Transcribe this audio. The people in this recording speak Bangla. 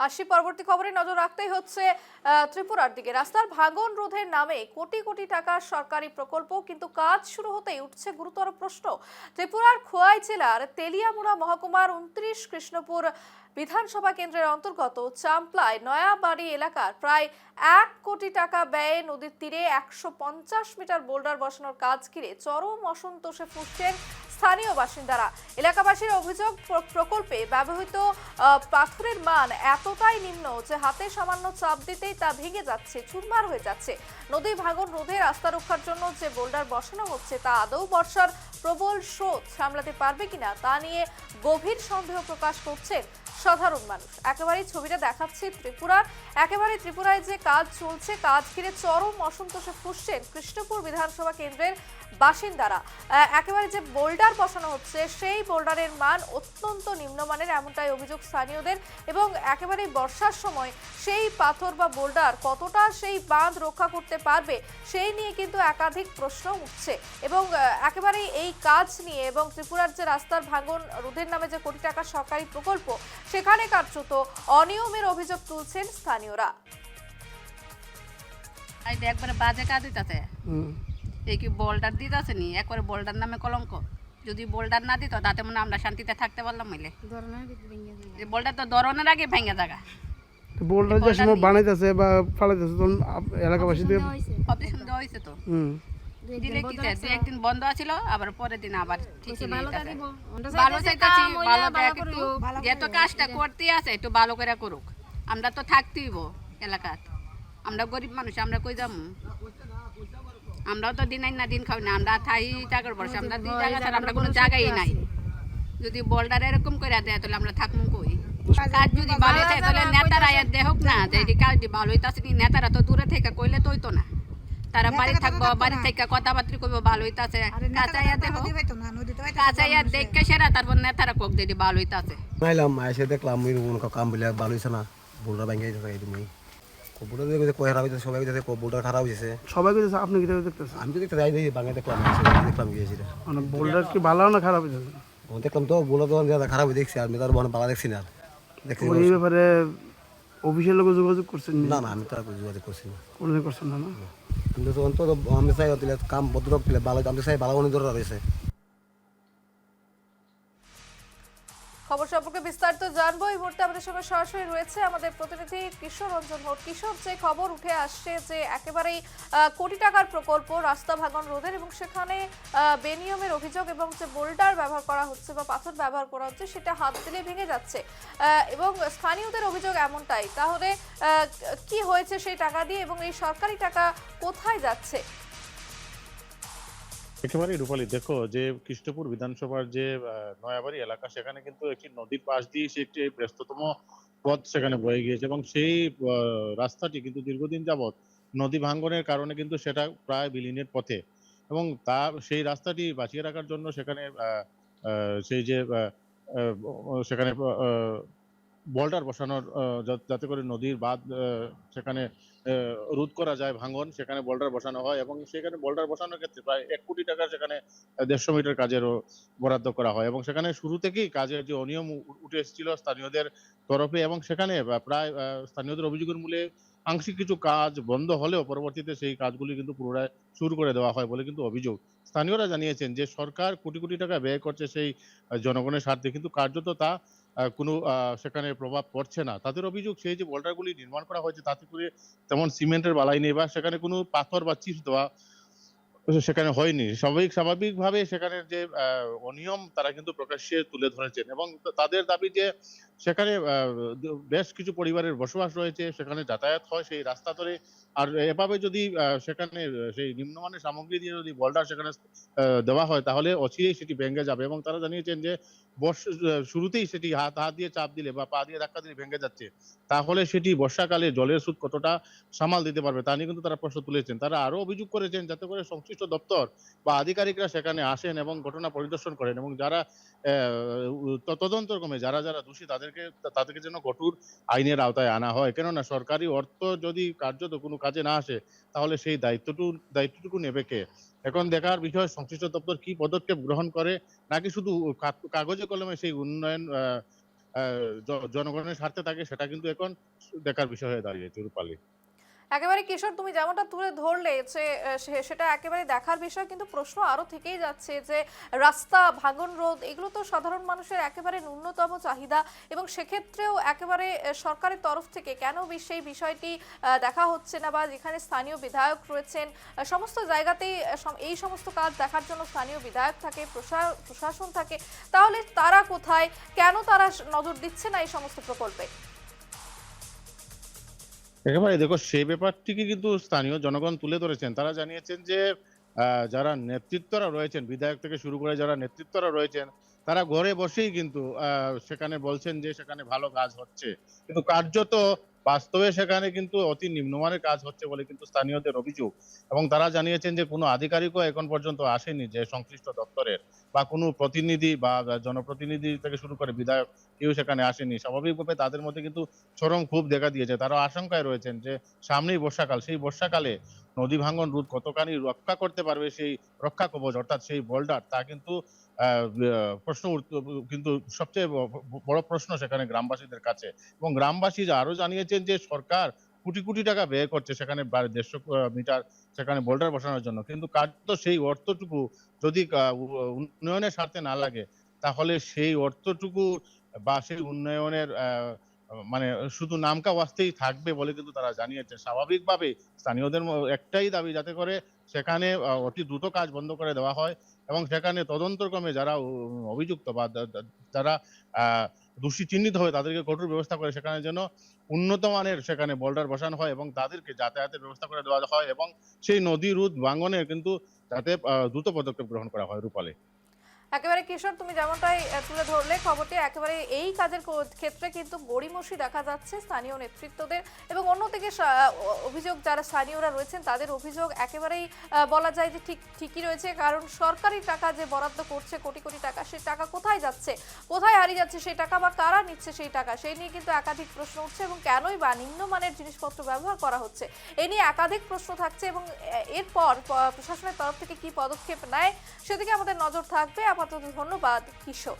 আসি পরবর্তী খবরে নজর রাখতেই হচ্ছে ত্রিপুরার দিকে। রাস্তার ভাঙন রোধের নামে কোটি কোটি টাকার সরকারি প্রকল্প, কিন্তু কাজ শুরু হতেই উঠছে গুরুতর প্রশ্ন। ত্রিপুরার খোয়াই জেলার তেলিয়ামুড়া মহকুমার উনত্রিশ কৃষ্ণপুর বিধানসভা কেন্দ্রের অন্তর্গত চাম্পলায় নয়াবাড়ি এলাকার প্রায় এক কোটি টাকা ব্যয়ে নদীর তীরে একশো পঞ্চাশ মিটার বোল্ডার বসানোর কাজ ঘিরে চরম অসন্তোষে ফুটছেন স্থানীয় বাসিন্দারা। এলাকাবাসীর অভিযোগ, প্র- প্রকল্পে ব্যবহৃত পাথরের মান এতটাই নিম্ন যে হাতে সামান্য চাপ দিতেই তা ভেঙে যাচ্ছে, চুরমার হয়ে যাচ্ছে। নদী ভাঙন, রোধে রাস্তা রক্ষার জন্য যে বোল্ডার বসানো হচ্ছে, তা আদৌ বর্ষার প্রবল স্রোত সামলাতে পারবে কিনা তা নিয়ে গভীর সন্দেহ প্রকাশ করছেন সাধারণ মানুষ। একেবারেই ছবিটা দেখাচ্ছে ত্রিপুরার। একেবারে ত্রিপুরায় যে কাজ চলছে কাজ ঘিরে চরম অসন্তোষে ফুসছেন কৃষ্ণপুর বিধানসভা কেন্দ্রের বাসিন্দারা। একেবারে যে বোল্ডার বসানো হচ্ছে সেই বোল্ডারের মান অত্যন্ত নিম্নমানের এমনটাই অভিযোগ স্থানীয়দের। এবং একেবারে বর্ষার সময় সেই পাথর বা বোল্ডার কতটা সেই বাঁধ রক্ষা করতে পারবে সেই নিয়ে কিন্তু একাধিক প্রশ্ন উঠছে। এবং আহ, একেবারে এই কাজ নিয়ে এবং ত্রিপুরার যে রাস্তার ভাঙন রোধের নামে যে কোটি টাকার সরকারি প্রকল্প সেখানে কার্যত অনিয়মের অভিযোগ তুলছেন স্থানীয়রা। একবারে বাজে কাজ দিতেছে এই কি বোল্ডার দিতেছে নি? একবারে বোল্ডার নামে কলঙ্ক। যদি বোল্ডার না দিত তাতে মনে আমরা শান্তিতে থাকতে পারলাম মিলে বোল্ডার তো ধরনের আগে ভেঙে জায়গা বোল্ডার যে সময় বানাইতেছে বা ফালাইতেছে তখন এলাকাবাসী দিয়ে দেওয়া হয়েছে তো। হুম। দিলে কি চাই? দুই একদিন বন্ধ আছিল আবার পরের দিন আবার ঠিকই ভালো চাইতেছি ভালো দেখ যেহেতু কাজটা করতে আছে একটু ভালো করে করুক। আমরা তো থাকতেইব এলাকাত। আমরা গরিব মানুষ আমরা কই যাম আমরাও তো দিন না দিন খাই না আমরা থাই টাকার বর্ষে আমরা দুই জায়গা ছাড়া আমরা কোনো জায়গাই নাই। যদি বোল্ডার এরকম করে দেয় তাহলে আমরা থাকব কই? কাজ যদি ভালো থাকে তাহলে নেতারা দেখুক না যে কাজ ভালো হইতাছে নেতারা তো দূরে থেকে কইলে তো হইতো না। তারা বাড়ি থাকব বাড়ি থেকে কথাবার্তা করব ভালো হইতাছে। কাঁচাইয়া দেখো কাঁচাইয়া দেখে সেরা তারপর নেতারা কোক দিদি ভালো হইতাছে। নাইলাম এসে দেখলাম ওই কোনো কাম বলে ভালো হয়েছে না। বোলটা ভেঙে যেতে এই তুমি। বোলটা দেখে কয় খারাপ হয়েছে সবাই দেখে খারাপ আপনি কি দেখতেছেন? আমি তো দেখতে যাই দেখি বাঙালি দেখলাম দেখলাম গিয়েছি মানে বোল্ডার কি ভালো না খারাপ দেখলাম তো বোলটা তো খারাপ হয়ে দেখছি আমি তার মনে ভালো দেখছি না দেখছি ওই ব্যাপারে অফিসের লোক যোগাযোগ করছেন নি? না না আমি তো যোগাযোগ করছি না। কোনোদিন করছেন না? না। আমি তো অন্তত আমি চাই কাম দিলে ভালো আমি চাই মনে দরকার রয়েছে খবর সম্পর্কে বিস্তারিত জানব। এই মুহূর্তে আমাদের সঙ্গে সরাসরি রয়েছে আমাদের প্রতিনিধি কিশোর রঞ্জন ভোট কিশোর, যে খবর উঠে আসছে যে একেবারেই কোটি টাকার প্রকল্প রাস্তা ভাঙন রোধের এবং সেখানে বেনিয়মের অভিযোগ এবং যে বোল্ডার ব্যবহার করা হচ্ছে বা পাথর ব্যবহার করা হচ্ছে, সেটা হাত দিলে ভেঙে যাচ্ছে। এবং স্থানীয়দের অভিযোগ এমনটাই। তাহলে কি হয়েছে সেই টাকা দিয়ে এবং এই সরকারি টাকা কোথায় যাচ্ছে? একেবারেই রূপালী। দেখো, যে কৃষ্ণপুর বিধানসভার যে নয়াবাড়ি এলাকা, সেখানে কিন্তু একটি নদীর পাশ দিয়ে সে একটি ব্যস্ততম পথ সেখানে বয়ে গিয়েছে এবং সেই রাস্তাটি কিন্তু দীর্ঘদিন যাবৎ নদী ভাঙ্গনের কারণে কিন্তু সেটা প্রায় বিলীনের পথে এবং তা, সেই রাস্তাটি বাঁচিয়ে রাখার জন্য সেখানে সেই যে সেখানে বল্টার বসানোর যাতে করে নদীর বাঁধ সেখানে রোধ করা যায়, ভাঙন, সেখানে বোল্ডার বসানো হয় এবং সেখানে বোল্ডার বসানোর ক্ষেত্রে প্রায় এক কোটি টাকা সেখানে দেড়শো মিটার কাজেরও বরাদ্দ করা হয় এবং সেখানে শুরু থেকেই কাজের যে অনিয়ম উঠে এসেছিল স্থানীয়দের তরফে এবং সেখানে প্রায় স্থানীয়দের অভিযোগের মূলে আংশিক কিছু কাজ বন্ধ হলেও পরবর্তীতে সেই কাজগুলি কিন্তু পুনরায় শুরু করে দেওয়া হয় বলে কিন্তু অভিযোগ। স্থানীয়রা জানিয়েছেন যে সরকার কোটি কোটি টাকা ব্যয় করছে সেই জনগণের স্বার্থে কিন্তু কার্যত তা কোনো সেখানে প্রভাব পড়ছে না। তাদের অভিযোগ সেই যে বোল্ডারগুলি নির্মাণ করা হয়েছে, তাতে করে তেমন সিমেন্টের বালাই নেই বা সেখানে কোনো পাথর বা চিপস দেওয়া সেখানে হয়নি। স্বাভাবিক, স্বাভাবিকভাবে সেখানে যে অনিয়ম তারা কিন্তু প্রকাশ্যে তুলে ধরেছেন এবং তাদের দাবি যে সেখানে বেশ কিছু পরিবারের বসবাস রয়েছে, সেখানে যাতায়াত হয় সেই রাস্তা ধরে। আর এভাবে যদি সেখানে, সেই নিম্নমানের সামগ্রী দিয়ে যদি বল্ডার সেখানে দেওয়া হয় তাহলে অচিরেই সেটি ভেঙে যাবে এবং তারা জানিয়েছেন যে বর্ষ, শুরুতেই সেটি হাত হাত দিয়ে চাপ দিলে বা পা দিয়ে ধাক্কা দিলে ভেঙে যাচ্ছে। তাহলে সেটি বর্ষাকালে জলের স্রোত কতটা সামাল দিতে পারবে তা নিয়ে কিন্তু তারা প্রশ্ন তুলেছেন। তারা আরও অভিযোগ করেছেন যাতে করে সংশ্লিষ্ট দপ্তর বা আধিকারিকরা সেখানে আসেন এবং ঘটনা পরিদর্শন করেন এবং যারা তদন্ত ক্রমে যারা যারা দোষী তাদেরকে তাদেরকে যেন কঠোর আইনের আওতায় আনা হয়। কেননা সরকারি অর্থ যদি কার্যত কোনো কাজে না আসে, তাহলে সেই দায়িত্বটুকু দায়িত্বটুকু নেবে কে? এখন দেখার বিষয়, সংশ্লিষ্ট দপ্তর কি পদক্ষেপ গ্রহণ করে? নাকি শুধু কাগজে কলমে সেই উন্নয়ন জনগণের স্বার্থে থাকে, সেটা কিন্তু এখন দেখার বিষয় হয়ে দাঁড়িয়েছে রূপালী। একেবারে কিশোর, তুমি যেমনটা তুলে ধরলে যে সেটা একেবারে দেখার বিষয়, কিন্তু প্রশ্ন আরও থেকেই যাচ্ছে যে, রাস্তা, ভাঙন রোড এগুলো তো সাধারণ মানুষের একেবারে ন্যূনতম চাহিদা এবং সেক্ষেত্রেও একেবারে সরকারের তরফ থেকে কেন সেই বিষয়টি দেখা হচ্ছে না বা যেখানে স্থানীয় বিধায়ক রয়েছেন সমস্ত জায়গাতেই এই সমস্ত কাজ দেখার জন্য স্থানীয় বিধায়ক থাকে, প্রশা- প্রশাসন থাকে, তাহলে তারা কোথায়? কেন তারা নজর দিচ্ছে না এই সমস্ত প্রকল্পে? একেবারে দেখো, সেই ব্যাপারটিকে কিন্তু স্থানীয় জনগণ তুলে ধরেছেন। তারা জানিয়েছেন যে যারা নেতৃত্বরা রয়েছেন, বিধায়ক থেকে শুরু করে যারা নেতৃত্বরা রয়েছেন, তারা ঘরে বসেই কিন্তু সেখানে বলছেন যে, সেখানে ভালো কাজ হচ্ছে। কিন্তু কার্যত বাস্তবে সেখানে কিন্তু অতি নিম্নমানের কাজ হচ্ছে বলে কিন্তু স্থানীয়দের অভিযোগ। এবং তারা জানিয়েছেন যে কোনো আধিকারিকও এখন পর্যন্ত আসেনি যে সংশ্লিষ্ট দপ্তরের বা কোনো প্রতিনিধি বা জনপ্রতিনিধি থেকে শুরু করে বিধায়ক কেউ সেখানে আসেনি। স্বাভাবিকভাবে তাদের মধ্যে কিন্তু চরম খুব দেখা দিয়েছে। তারা আশঙ্কায় রয়েছেন যে সামনেই বর্ষাকাল, সেই বর্ষাকালে নদী ভাঙ্গন রোধ কতখানি রক্ষা করতে পারবে সেই রক্ষা কবচ, অর্থাৎ সেই বোল্ডার তা কিন্তু প্রশ্ন কিন্তু সবচেয়ে বড় প্রশ্ন সেখানে গ্রামবাসীদের কাছে। এবং গ্রামবাসী আরও জানিয়েছেন যে সরকার কোটি কোটি টাকা ব্যয় করছে সেখানে দেড়শো মিটার সেখানে বোল্ডার বসানোর জন্য। কিন্তু কাজ তো সেই অর্থটুকু যদি উন্নয়নের স্বার্থে না লাগে, তাহলে সেই অর্থটুকু বা সেই উন্নয়নের মানে শুধু নামকা ওয়াস্তেই থাকবে বলে কিন্তু তারা জানিয়েছে। স্বাভাবিকভাবে স্থানীয়দের একটাই দাবি, যাতে করে সেখানে অতি দ্রুত কাজ বন্ধ করে দেওয়া হয় এবং সেখানে তদন্তক্রমে যারা অভিযুক্ত বা যারা দোষী চিহ্নিত হয় তাদেরকে কঠোর ব্যবস্থা করে সেখানে যেন উন্নত মানের সেখানে বোল্ডার বসানো হয় এবং তাদেরকে যাতায়াতের ব্যবস্থা করে দেওয়া হয় এবং সেই নদী রুদ ভাঙনের কিন্তু যাতে দ্রুত পদক্ষেপ গ্রহণ করা হয় রূপালে। একেবারে কিশোর, তুমি যেমনটাই তুলে ধরলে খবরটি, একেবারে এই কাজের ক্ষেত্রে কিন্তু গড়িমসি দেখা যাচ্ছে স্থানীয় নেতৃত্বদের এবং অন্যদিকে অভিযোগ যারা স্থানীয়রা রয়েছেন তাদের অভিযোগ একেবারেই বলা যায় যে ঠিক, ঠিকই রয়েছে। কারণ সরকারি টাকা যে বরাদ্দ করছে কোটি কোটি টাকা, সেই টাকা কোথায় যাচ্ছে? কোথায় হারিয়ে যাচ্ছে সেই টাকা বা কারা নিচ্ছে সেই টাকা? সেই নিয়ে কিন্তু একাধিক প্রশ্ন উঠছে এবং কেনই বা নিম্নমানের জিনিসপত্র ব্যবহার করা হচ্ছে? এ নিয়ে একাধিক প্রশ্ন থাকছে এবং এরপর প্রশাসনের তরফ থেকে কি পদক্ষেপ নেয় সেদিকে আমাদের নজর থাকবে। আপাতত ধন্যবাদ কিশোর।